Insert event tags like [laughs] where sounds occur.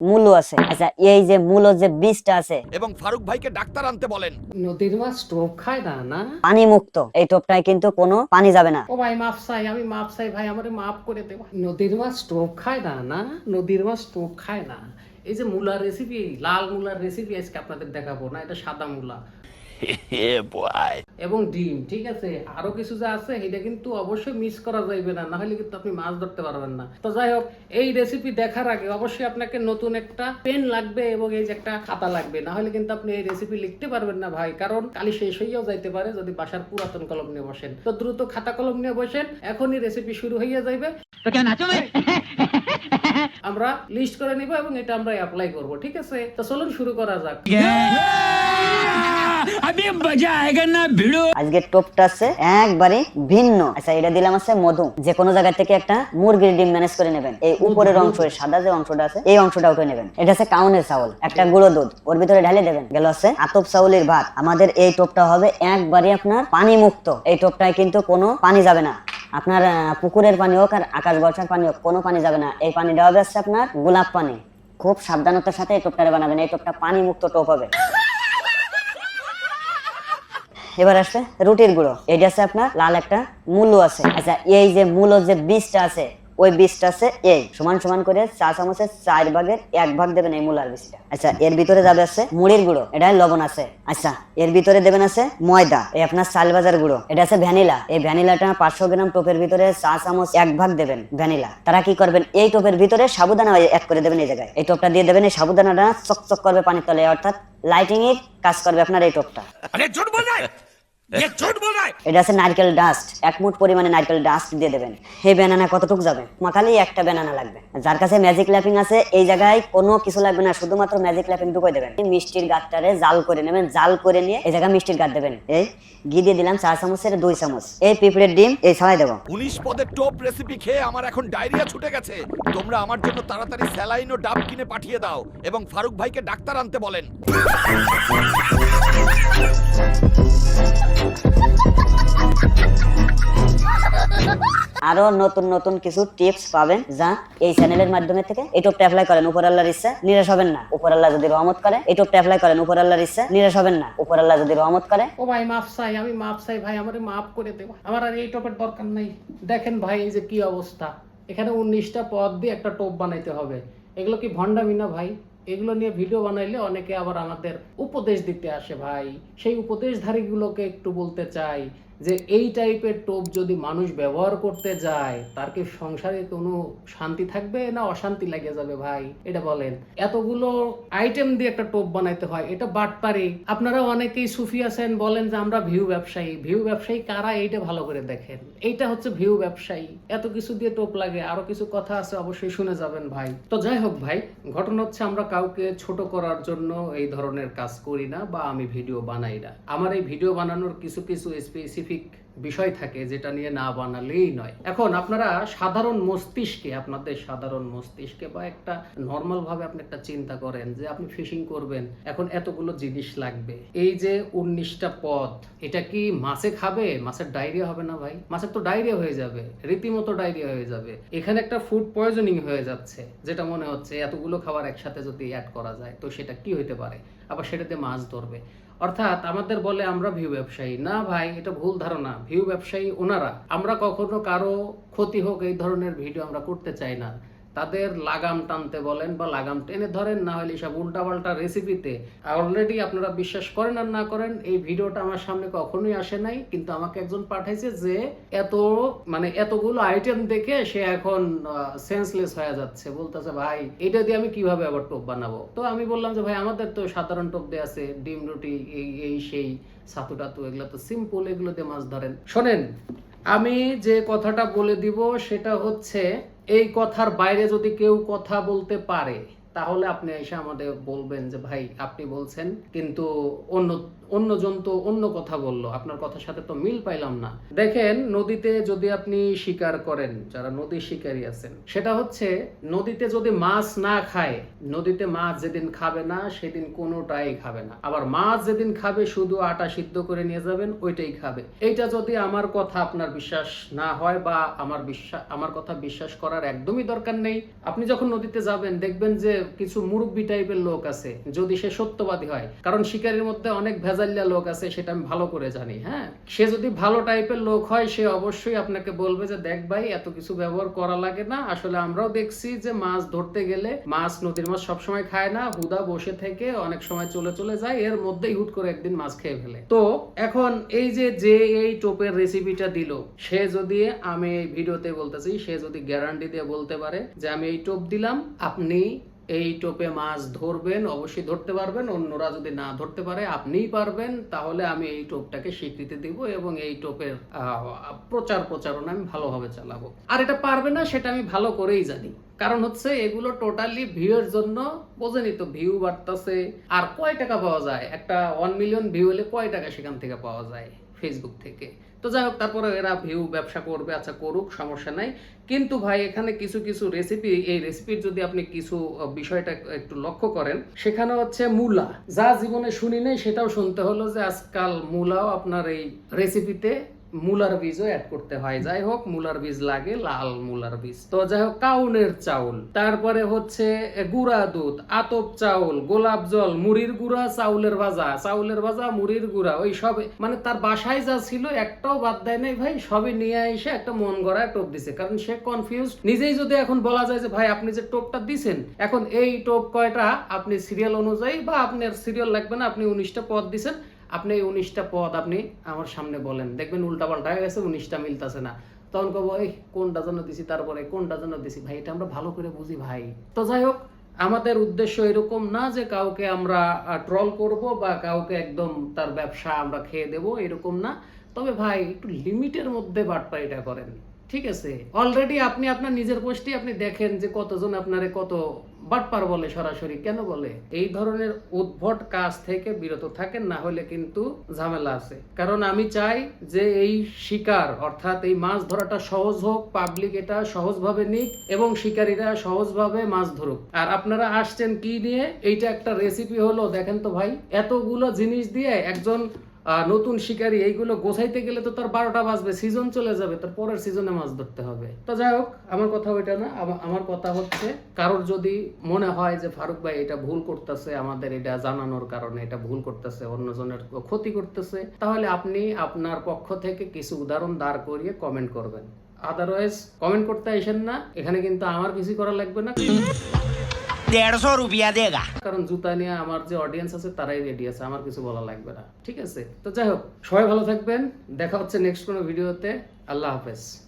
মূলো আছে। আচ্ছা এই যে মূলো যে বীজটা আছে। এবং ফারুক ভাইকে ডাক্তার আনতে বলেন। নদীর মাছ টোপ খায় না না? পানি মুক্ত এই টোপটায় কিন্তু কোনো পানি যাবে না। ও ভাই মাপ চাই আমি মাপ চাই ভাই আমারে মাফ করে দেব। নদীর মাছ টোপ খায় না না? নদীর মাছ টোপ খায় না? এই যে মূলার রেসিপি লাল মূলার রেসিপি আজকে আপনাদের দেখাবো না এটা সাদা মূলা। [laughs] এবং ডিম ঠিক আছে? আরও কিছু যা আছে এটা কিন্তু অবশ্যই মিস করা যাইবে না না হলে কিন্তু আপনি মাছ ধরতে পারবেন না। তো যাই হোক এই রেসিপি দেখার আগে অবশ্যই আপনাকে নতুন একটা পেন লাগবে এবং এই যে একটা খাতা লাগবে। না হলে কিন্তু আপনি এই রেসিপি লিখতে পারবেন না ভাই কারণ কালি শেষ হইয়াও যাইতে পারে যদি বাসার পুরাতন কলম নিয়ে বসেন। তো দ্রুত খাতা কলম নিয়ে বসেন এখনই রেসিপি শুরু হইয়া যাইবে। আমরা লিস্ট করে নিব এবং এটা আমরা অ্যাপ্লাই করব ঠিক আছে? তো চলুন শুরু করা যাক। আজকের টোপটা আছে একবারে ভিন্ন। আচ্ছা এটা দিলাম আছে মধু। যে কোনো জায়গা থেকে একটা মুরগির ডিম ম্যানেজ করে নেবেন। এই উপরের অংশ সাদা যে অংশটা আছে এই অংশটা উঠে নেবেন। এটা আছে কাউনের চাউল একটা গুঁড়ো দুধ। ওর ভিতরে ঢালে দেবেন। গেল আছে আতপ চাউলের ভাত। আমাদের এই টোপটা হবে একবারে আপনার পানি মুক্ত এই টোপটায় কিন্তু কোনো পানি যাবে না। আপনার পুকুরের পানি হোক আর আকাশ বর্ষার পানি হোক কোনো পানি যাবে না। এই পানিটা হবে হচ্ছে আপনার গোলাপ পানি। খুব সাবধানতার সাথে এই টোপটা বানাবেন। এই টোপটা পানি মুক্ত টোপ হবে। এবার আসবে রুটির গুঁড়ো। এটা আছে আপনার, লাল একটা মূলো আছে। আচ্ছা এই যে মূলো যে বীজটা আছে, ওই বীজটা আছে এই। সমান সমান করে চা চামচের চার ভাগের এক ভাগ দেবেন এই মূলার বীজটা। আচ্ছা এর ভিতরে যাবে আছে মুড়ির গুঁড়ো, এটা লবণ আছে। আচ্ছা এর ভিতরে দেবেন আছে ময়দা, এই আপনার চাল বাজার গুঁড়ো, এটা আছে ভ্যানিলা। এই ভ্যানিলাটা পাঁচশো গ্রাম টোপের ভিতরে চা চামচ এক ভাগ দেবেন ভ্যানিলা। তারা কি করবেন, এই টোপের ভিতরে সাবুদানা এক করে দেবেন এই জায়গায়। এই টোপটা দিয়ে দেবেন, এই সাবুদানাটা চকচক করবে পানির তলে, অর্থাৎ লাইটিং এর কাজ করবে আপনার এই টোপটা। এটা আছে নারকেল ডাস্ট এক মুট পরিমাণে নারকেল ডাস্ট দিয়ে দেবেন। এই ব্যানানা কতটুকু যাবে? মাখালি একটা ব্যানানা লাগবে। যার কাছে ম্যাজিক ল্যাপিং আছে এই জায়গায় কোনো কিছু লাগবে না শুধুমাত্র ম্যাজিক ল্যাপিং টুকুই দেবেন। মিষ্টির গাঁটটারে জাল করে নেবেন জাল করে নিয়ে এই জায়গায় মিষ্টির গাছ দেবেন। এই ঘি দিয়ে দিলাম চার চামচের দুই চামচ। এই পিঁপড়ের ডিম এই সবাই দেবো। উনিশ পদের টপ রেসিপি খেয়ে আমার এখন ডায়রিয়া ছুটে গেছে। তোমরা আমার জন্য তাড়াতাড়ি স্যালাইন ও ডাব কিনে পাঠিয়ে দাও এবং ফারুক ভাইকে ডাক্তার আনতে বলেন। আরও নতুন নতুন কিছু টিপস পাবেন যা এই চ্যানেলের মাধ্যমে থেকে টোপটা অ্যাপ্লাই করেন। উপর আল্লাহর ইচ্ছা, নিরাশ হবেন না। উপর আল্লাহ যদি রহমত করে এই টোপটা অ্যাপ্লাই করেন। উপর আল্লাহর ইচ্ছা, নিরাশ হবেন না। উপর আল্লাহ যদি রহমত করে, ও ভাই মাপ চাই, আমি মাপ চাই ভাই, আমারে মাফ করে দেব আমার আর এই টপের দরকার নাই। দেখেন ভাই, এই যে কি অবস্থা। এখানে উনিশটা পদ দিয়ে একটা টোপ বানাইতে হবে। এগুলো কি ভণ্ডামি না ভাই? এগুলো নিয়ে ভিডিও বানাইলে অনেকে আবার আমাদের উপদেশ দিতে আসে ভাই। সেই উপদেশধারীগুলোকে একটু বলতে চাই। যে এই টাইপের টোপ যদি মানুষ ব্যবহার করতে যায়, তার কি সংসারে কোনো শান্তি থাকবে না অশান্তি লাগে যাবে ভাই? এটা বলেন। এতগুলো আইটেম দিয়ে একটা টোপ বানাইতে হয়, এটা বাটপারি। আপনারা অনেকেই সুফি আছেন, বলেন যে আমরা ভিউ ব্যবসায়ী। ভিউ ব্যবসায়ী কারা? এইটা ভালো করে দেখেন। এইটা হচ্ছে ভিউ ব্যবসায়ী। এত কিছু দিয়ে টোপ লাগে, আরও কিছু কথা আছে অবশ্যই শুনে যাবেন ভাই। তো যাই হোক ভাই, ঘটনা হচ্ছে আমরা কাউকে ছোট করার জন্য এই ধরনের কাজ করি না বা আমি ভিডিও বানাই না। আমার এই ভিডিও বানানোর কিছু কিছু স্পেসিফিক বিষয় থাকে যেটা নিয়ে না বানালেই নয়। এখন আপনারা সাধারণ মস্তিষ্কে, আপনাদের সাধারণ মস্তিষ্কে বা একটা নর্মাল ভাবে আপনি একটা চিন্তা করেন যে আপনি ফিশিং করবেন, এখন এতগুলো জিনিস লাগবে। এই যে উনিশটা পদ, এটা কি মাছে খাবে? মাছের ডায়রিয়া হবে না ভাই? মাছের তো ডায়রিয়া হয়ে যাবে, রীতিমতো ডায়রিয়া হয়ে যাবে। এখানে একটা ফুড পয়জনিং হয়ে যাচ্ছে, যেটা মনে হচ্ছে এতগুলো খাবার একসাথে যদি অ্যাড করা যায়, তো সেটা কি হইতে পারে? আবার সেটাতে মাছ ধরবে। অর্থাৎ আমাদের বলে আমরা ভিউ ব্যবসায়ী। না ভাই, এটা ভুল ধারণা। ভিউ ব্যবসায়ী ওনারা। আমরা কখনো কারও ক্ষতি হোক, এই ধরনের ভিডিও আমরা করতে চাই না। তাদের লাগাম টানতে বলেন বা লাগাম টেনে ধরেন, না হলে সব উল্টাপাল্টা রেসিপিতে অলরেডি আপনারা বিশ্বাস করেন আর না করেন, এই ভিডিওটা আমার সামনে কখনোই আসে নাই, কিন্তু আমাকে একজন পাঠাইছে যে এত মানে এতগুলো আইটেম দেখে সে এখন সেন্সলেস হয়ে যাচ্ছে। বলতেছে, ভাই, এটা দিয়ে আমি কীভাবে আবার টোপ বানাবো? তো আমি বললাম যে, ভাই, আমাদের তো সাধারণ টোপ দিয়ে আছে, ডিম রুটি, এই এই, সেই, ছাতু টাতু, এগুলো তো সিম্পল এগুলো দিয়ে মাছ ধরেন। শোনেন, আমি যে কথাটা বলে দিব সেটা হচ্ছে এই কথার বাইরে যদি কেউ কথা বলতে পারে, তাহলে আপনি এসে আমাদের বলবেন যে, ভাই, আপনি বলছেন। কিন্তু অন্য অন্য জন্তু অন্য কথা বলল। আপনার কথার সাথে তো মিল পাইলাম না। দেখেন, নদীতে যদি আপনি শিকার করেন, যারা নদী শিকারী আছেন, সেটা হচ্ছে নদীতে যদি মাছ না খায়, নদীতে মাছ যেদিন খাবে না, সেদিন কোনোটাই খাবে না। আবার মাছ যেদিন খাবে, শুধু আটা সিদ্ধ করে নিয়ে যাবেন, ওইটাই খাবে। এইটা যদি আমার কথা আপনার বিশ্বাস না হয় বা আমার বিশ্বাস, আমার কথা বিশ্বাস করার একদমই দরকার নেই। আপনি যখন নদীতে যাবেন, দেখবেন যে কিছু মুরব্বী টাইপের লোক আছে। যদি সে সত্যবাদী হয়, কারণ শিকারীর মধ্যে অনেক ভেজালিয়া লোক আছে, সেটা আমি ভালো করে জানি হ্যাঁ? সে যদি ভালো টাইপের লোক হয়, সে অবশ্যই আপনাকে বলবে যে, দেখ ভাই, এত কিছু ব্যবহার করা লাগে না। আসলে আমরাও দেখছি যে, মাছ ধরতে গেলে মাছ নদীর মাছ সবসময় খায় না, হুদা বসে থেকে অনেক সময় চলে চলে যায়, এর মধ্যেই হুট করে একদিন মাছ খেয়ে ফেলে। তো এখন এই যে যে এই টোপের রেসিপিটা দিল, সে যদি আমি এই ভিডিওতে বলতেছি, সে যদি গ্যারান্টি দিয়ে বলতে পারে যে, আমি এই টোপ দিলাম, আপনি এই টোপে মাছ ধরবেন, অবশ্যই ধরতে পারবেন, অন্যরা যদি না ধরতে পারে, আপনিই পারবেন। তাহলে আমি এই টোপটাকে স্বীকৃতি দিব এবং এই টোপের প্রচার প্রচারণা আমি ভালোভাবে চালাবো। আর এটা পারবে না, সেটা আমি ভালো করেই জানি। কারণ হচ্ছে এগুলো টোটালি ভিউয়ের জন্য বোঝেনি তো ভিউ বাড়তেছে। আর কয় টাকা পাওয়া যায়? একটা ওয়ান মিলিয়ন ভিউ হলে কয় টাকা সেখান থেকে পাওয়া যায়? ফেসবুক থেকে। তো যাই হোক তারপরে এরা ভিউ ব্যবসা করবে আচ্ছা করুক, সমস্যা নাই। কিন্তু ভাই, এখানে কিছু কিছু রেসিপি এই রেসিপির যদি আপনি কিছু বিষয়টা একটু লক্ষ্য করেন, সেখানে হচ্ছে মূলা। যা জীবনে শুনি নেই, সেটাও শুনতে হলো যে আজকাল মূলাও আপনার এই রেসিপিতে মূলার বীজও অ্যাড করতে হয়। যাই হোক, মূলার বীজ লাগে, লাল মূলার বীজ। তো যাই হোক, কাউনের চাউল। তারপরে হচ্ছে গুঁড়া দুধ, আতপ চাউল, গোলাপ জল, মুড়ির গুঁড়া, চাউলের ভাজা। চাউলের ভাজা, মুড়ির গুঁড়া, ওই সব মানে তার বাসায় যা ছিল, একটাও বাদ দেয় নাই ভাই সবই নিয়ে এসে একটা মন গড়া টোপ দিছে। কারণ সে কনফিউজ নিজেই যদি এখন বলা যায় যে, ভাই, আপনি যে টোপটা দিছেন, এখন এই টোপ কয়টা? আপনি সিরিয়াল অনুযায়ী বা আপনার সিরিয়াল লাগবে না, আপনি উনিশটা পদ দিছেন আপনি এই উনিশটা পদ আপনি আমার সামনে বলেন। দেখবেন উল্টা পাল্টা হয়ে গেছে, উনিশটা মিলতেছে না। তখন কব, এই, কোনটা জন্য দিছি তারপরে, কোনটা জন্য দিছি? ভাই, এটা আমরা ভালো করে বুঝি, ভাই। তো যাই হোক, আমাদের উদ্দেশ্য এরকম না যে কাউকে আমরা ট্রল করব বা কাউকে একদম তার ব্যবসা আমরা খেয়ে দেব, এরকম না। তবে ভাই, একটু লিমিটের মধ্যে বাটপাইটা করেন। ঠিক আছে? অলরেডি আপনি আপনার নিজের পোস্টে আপনি দেখেন যে কতজন আপনারে কত বাটপার বলে সরাসরি। কেন বলে? এই ধরনের উদ্ভট কাজ থেকে বিরত থাকেন, না হলে কিন্তু ঝামেলা আছে। কারণ আমি চাই যে এই শিকার, অর্থাৎ এই মাছ ধরাটা সহজ হোক পাবলিক এটা সহজভাবে নিক এবং শিকারীরা সহজভাবে মাছ ধরুক। আর আপনারা আসছেন কি নিয়ে? এইটা একটা রেসিপি হলো, দেখেন তো ভাই, এতগুলো জিনিস দিয়ে একজন নতুন শিকারী, এইগুলো গোছাইতে গেলে তো তার বারোটা বাজবে সিজন চলে যাবে, তার পরের সিজনে মাছ ধরতে হবে। তো যাই হোক, আমার কথা ওইটা না আমার কথা হচ্ছে, কারোর যদি মনে হয় যে ফারুক ভাই এটা ভুল করতেছে, আমাদের এটা জানানোর কারণে এটা ভুল করতেছে, অন্যজনের ক্ষতি করতেছে, তাহলে আপনি আপনার পক্ষ থেকে কিছু উদাহরণ দাঁড় করিয়ে কমেন্ট করবেন। আদারওয়াইজ কমেন্ট করতে আসেন না, এখানে কিন্তু আমার কিছু করা লাগবে না। দেড়শো রুপিয়া দেগা। কারণ জুতা নিয়ে আমার যে অডিয়েন্স আছে, তারাই রেডি আছে। আমার কিছু বলা লাগবে না। ঠিক আছে? তো যাই হোক, সবাই ভালো থাকবেন। দেখা হচ্ছে নেক্সট কোনো ভিডিওতে আল্লাহ হাফেজ।